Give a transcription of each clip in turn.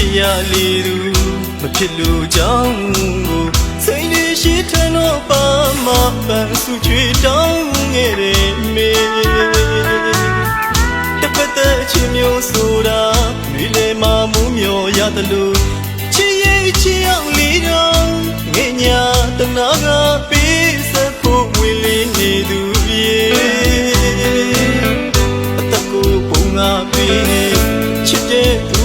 ချစ်ရလေသူမဖြစ်လို့ကြောင်းကိုစိတ်လေးရှိထန်တော့ပါမပန်းစုချွေတောင်းငယ်တယ်မေတပတ်တဲ့ချင်းမျိုးဆိုတာမိလေမမူးမျောရတယ်လို့ချစ်ရဲ့ချစ်အောင်လေးတော့ငယ်ညာတနာကပေးစဖို့ဝင်လေးနေသူပြေအသက်ကိုပုံငါပေးချစ်တဲ့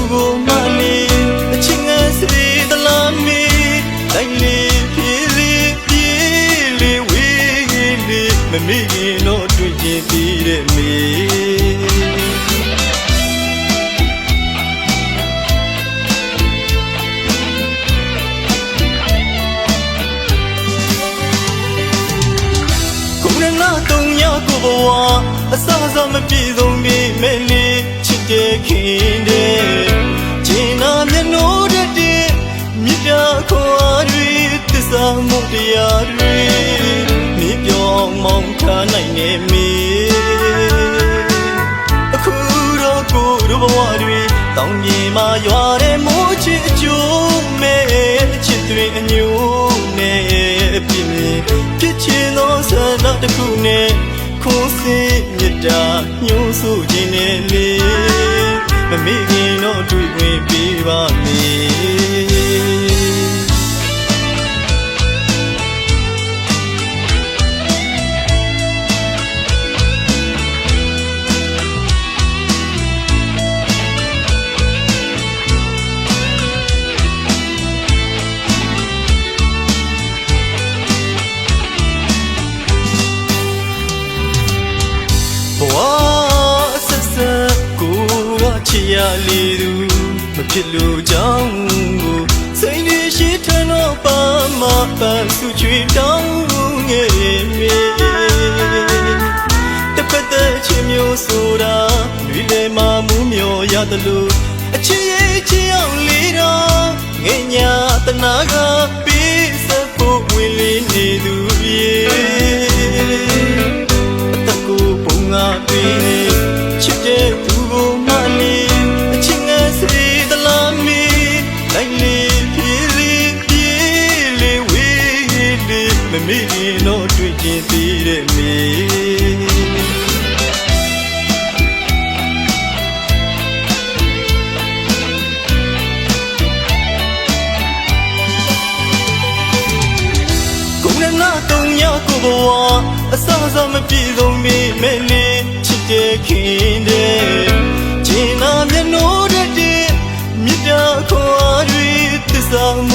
မမေ့ရင်တော့တွေ့ချင်သေးတဲ့မေကိုရနာတုံရကိုဘဝအစအစမပြေဆုံးမိမဲ့လေးချစ်တဲ့ခင်တဲ့ မောင်းထားနိုင်နေမီအခုတော့ကိုရဘဝတွေတောင်းပြေမှာရွာတဲ့မိုးချစ်အကျိုးမဲ့ချစ်တွေအညို့နဲ့ပြင်းပြစ်ချင်သောဆန္ဒတစ်ခုနဲ့ခိုးစေမြတ်တာညှို့ဆိုခြင်းနဲ့လေမမေ့ ချစ်ရလေသူမဖြစ်လို့ကြောင်းကိုစိတ်လေးရှိထန်တော့ပါမပန်းစုချွေတောင်းငယ်မေတပတ်တဲ့ချင်းမျိုးဆိုတာလူလေမမူးမျောရတယ်လို့အချစ်ရဲ့ချစ်အောင်လေးတော့ငယ်ညာတနာကပေး မမေ့ရင်တော့တွေ့ချင်သေးတဲ့မေကိုရနာတုံရကိုဘဝအစအစမပြေဆုံးမိမဲ့လေးချစ်တဲ့ခင်တဲ့ဂျင်းနာမျက်နှိုးတဲ့တဲ့မြစ်တာခွာတွေသစ္စာမှု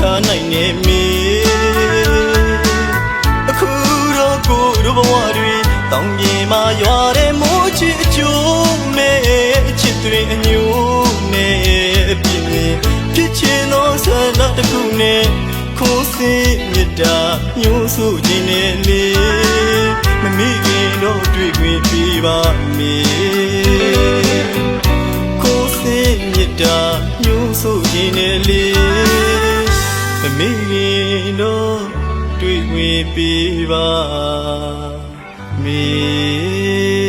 ထားနိုင်နေမီအခုတော့ကိုရဘဝတွေတောင်းပြေမှာရွာတဲ့မိုးချစ်အကျိုးမဲ့ချစ်တွေအညို့နဲ့ပြင်းဖြစ်ချင်သောဆန္ဒတစ်ခုနဲ့ခိုးစေမြတ်တာညှို့ဆိုခြင်းနဲ့လေမမိခင်တော့တွေ့ခွင့်ပြပါမည်ခိုးစေမြတ်တာညှို့ဆိုခြင်းနဲ့လေ ပေးပါမေ